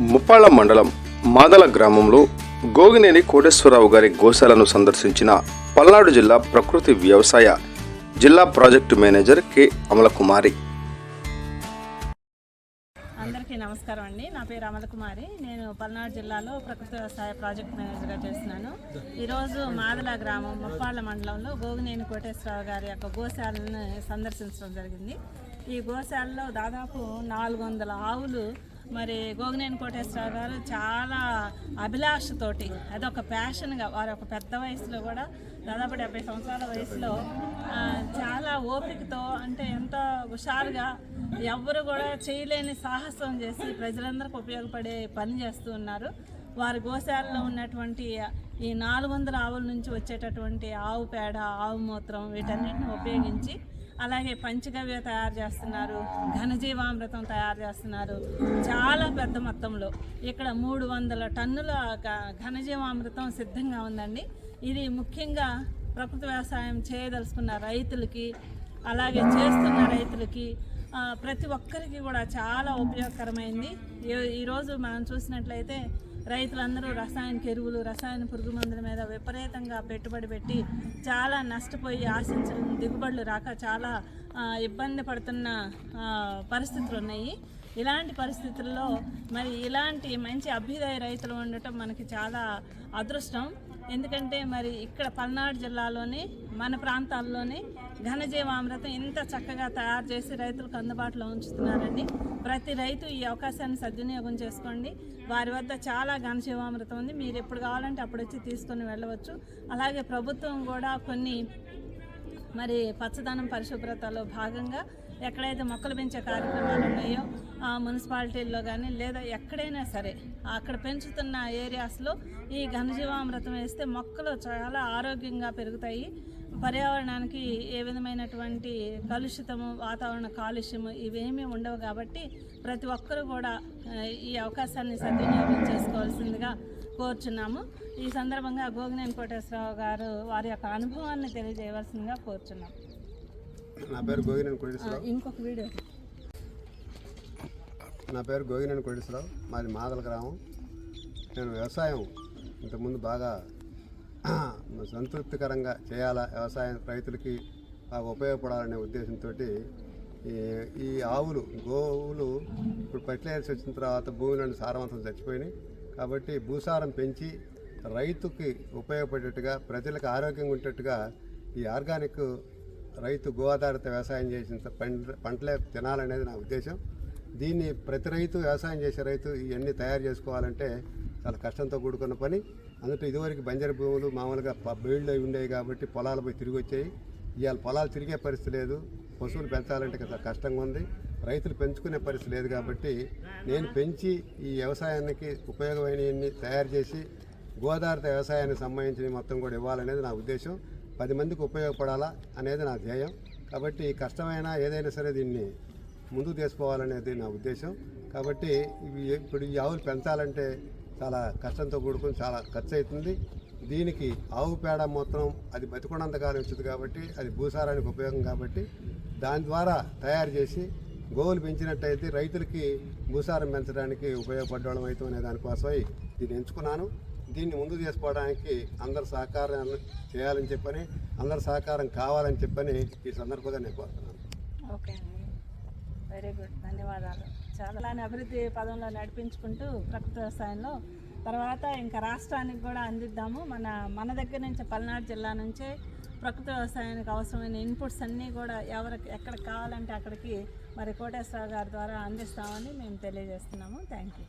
ముప్పాళ్ళ మండలం మాదల గ్రామంలో గోగినేని కోటేశ్వరరావు గారి గోశాలను సందర్శించిన పల్నాడు జిల్లా ప్రకృతి వ్యవసాయ జిల్లా ప్రాజెక్టు మేనేజర్ కె. అమలకుమారి. అందరికీ నమస్కారం అండి. నా పేరు అమలకుమారి. నేను పల్నాడు జిల్లాలో ప్రకృతి వ్యవసాయ ప్రాజెక్ట్ మేనేజర్గా చేస్తున్నాను. ఈరోజు మాదల గ్రామం ముప్పాళ్ళ మండలంలో గోగినేని కోటేశ్వరరావు గారి యొక్క గోశాలను సందర్శించడం జరిగింది. ఈ గోశాలలో దాదాపు నాలుగు వందల ఆవులు మరి గోగినేని కోటేశ్వరరావు గారు చాలా అభిలాషతోటి అదొక ప్యాషన్గా వారు ఒక పెద్ద వయసులో కూడా దాదాపు డెబ్బై సంవత్సరాల వయసులో చాలా ఓపికతో అంటే ఎంతో హుషారుగా ఎవ్వరు కూడా చేయలేని సాహసం చేసి ప్రజలందరికీ ఉపయోగపడే పని చేస్తూ ఉన్నారు. వారి గోశాలలో ఉన్నటువంటి ఈ నాలుగు వందల ఆవుల నుంచి వచ్చేటటువంటి ఆవు పేడ ఆవు మూత్రం వీటన్నిటిని ఉపయోగించి అలాగే పంచగవ్య తయారు చేస్తున్నారు ఘనజీవామృతం తయారు చేస్తున్నారు. చాలా పెద్ద మొత్తంలో ఇక్కడ మూడు వందల టన్నుల ఘనజీవామృతం సిద్ధంగా ఉందండి. ఇది ముఖ్యంగా ప్రకృతి వ్యవసాయం చేయదలుచుకున్న రైతులకి అలాగే చేస్తున్న రైతులకి ప్రతి ఒక్కరికి కూడా చాలా ఉపయోగకరమైంది. ఈ- ఈరోజు మనం చూసినట్లయితే రైతులందరూ రసాయనిక ఎరువులు రసాయన పురుగు మందుల మీద విపరీతంగా పెట్టుబడి పెట్టి చాలా నష్టపోయి ఆశించిన దిగుబడులు రాక చాలా ఇబ్బంది పడుతున్న పరిస్థితులు ఉన్నాయి. ఇలాంటి పరిస్థితుల్లో మరి ఇలాంటి మంచి అభ్యుదయ రైతులు ఉండటం మనకి చాలా అదృష్టం. ఎందుకంటే మరి ఇక్కడ పల్నాడు జిల్లాలోని మన ప్రాంతాల్లోని ఘనజీవామృతం ఇంత చక్కగా తయారు చేసి రైతులకు అందుబాటులో ఉంచుతున్నారండి. ప్రతి రైతు ఈ అవకాశాన్ని సద్వినియోగం చేసుకోండి. వారి వద్ద చాలా ఘనజీవామృతం ఉంది. మీరు ఎప్పుడు కావాలంటే అప్పుడు వచ్చి తీసుకొని వెళ్ళవచ్చు. అలాగే ప్రభుత్వం కూడా కొన్ని మరి పచ్చదనం పరిశుభ్రతలో భాగంగా ఎక్కడైతే మొక్కలు పెంచే కార్యక్రమాలు ఉన్నాయో మున్సిపాలిటీల్లో కానీ లేదా ఎక్కడైనా సరే అక్కడ పెంచుతున్న ఏరియాస్లో ఈ ఘనజీవామృతం వేస్తే మొక్కలు చాలా ఆరోగ్యంగా పెరుగుతాయి. పర్యావరణానికి ఏ విధమైనటువంటి కలుషితము వాతావరణ కాలుష్యము ఇవేమీ ఉండవు కాబట్టి ప్రతి ఒక్కరూ కూడా ఈ అవకాశాన్ని సద్వినియోగం చేసుకోవాల్సిందిగా కోరుచున్నాము. ఈ సందర్భంగా గోగినేని కోటేశ్వరరావు గారు వారి యొక్క అనుభవాన్ని తెలియజేయవలసిందిగా కోరుచున్నాం. నా పేరు గోగినేని కోటేశ్వరరావు. ఇంకొక వీడియో నా పేరు గోగినేని కోటేశ్వరరావు. మాది మాదల గ్రామం. నేను వ్యవసాయం ఇంతకుముందు బాగా సంతృప్తికరంగా చేయాలా వ్యవసాయం రైతులకి బాగా ఉపయోగపడాలనే ఉద్దేశంతో ఈ ఈ ఆవులు గోవులు ఇప్పుడు ఫర్టిలైజర్స్ వచ్చిన తర్వాత భూమిలోని సారవంతం చచ్చిపోయినాయి. కాబట్టి భూసారం పెంచి రైతుకి ఉపయోగపడేట్టుగా ప్రజలకు ఆరోగ్యంగా ఉండేట్టుగా ఈ ఆర్గానిక్ రైతు గో ఆధారిత వ్యవసాయం చేసిన పంట పంటలే తినాలనేది నా ఉద్దేశం. దీన్ని ప్రతి రైతు వ్యవసాయం చేసే రైతు ఇవన్నీ తయారు చేసుకోవాలంటే చాలా కష్టంతో కూడుకున్న పని. అందుకే ఇదివరకు బంజరు భూములు మామూలుగా బీళ్ళు అవి ఉండేవి కాబట్టి పొలాలు పోయి తిరిగి వచ్చాయి. ఇవాళ పొలాలు తిరిగే పరిస్థితి లేదు. పశువులు పెంచాలంటే కదా కష్టంగా ఉంది. రైతులు పెంచుకునే పరిస్థితి లేదు కాబట్టి నేను పెంచి ఈ వ్యవసాయానికి ఉపయోగమైనవన్నీ తయారు చేసి గోదావరి వ్యవసాయానికి సంబంధించిన మొత్తం కూడా ఇవ్వాలనేది నా ఉద్దేశం. పది మందికి ఉపయోగపడాలా అనేది నా ధ్యేయం. కాబట్టి కష్టమైన ఏదైనా సరే దీన్ని ముందుకు తీసుకోవాలనేది నా ఉద్దేశం. కాబట్టి ఇవి ఇప్పుడు ఈ ఆవులు పెంచాలంటే చాలా కష్టంతో కూడుకుని చాలా ఖర్చు అవుతుంది దీనికి ఆవు పేడ మొత్తం అది బతికున్నంతకాలం ఇచ్చింది కాబట్టి అది భూసారానికి ఉపయోగం కాబట్టి దాని ద్వారా తయారు చేసి గోవులు పెంచినట్టయితే రైతులకి భూసారం పెంచడానికి ఉపయోగపడడం అవుతుంది దానికోసమై దీన్ని ఎంచుకున్నాను. దీన్ని ముందు చేసుకోవడానికి అందరి సహకారం చేయాలని చెప్పని అందరి సహకారం కావాలని చెప్పని ఈ సందర్భంగా నేను కోరుతున్నాను. ఓకే వెరీ గుడ్ ధన్యవాదాలు. చాలా అభివృద్ధి పదంలో నడిపించుకుంటూ ప్రకృతి వ్యవసాయంలో తర్వాత ఇంకా రాష్ట్రానికి కూడా అందిద్దాము. మన మన దగ్గర నుంచి పల్నాడు జిల్లా నుంచే ప్రకృతి వ్యవసాయానికి అవసరమైన ఇన్పుట్స్ అన్నీ కూడా ఎవరికి ఎక్కడికి కావాలంటే అక్కడికి మరి కోటేశ్వర గారి ద్వారా అందిస్తామని మేము తెలియజేస్తున్నాము. Thank you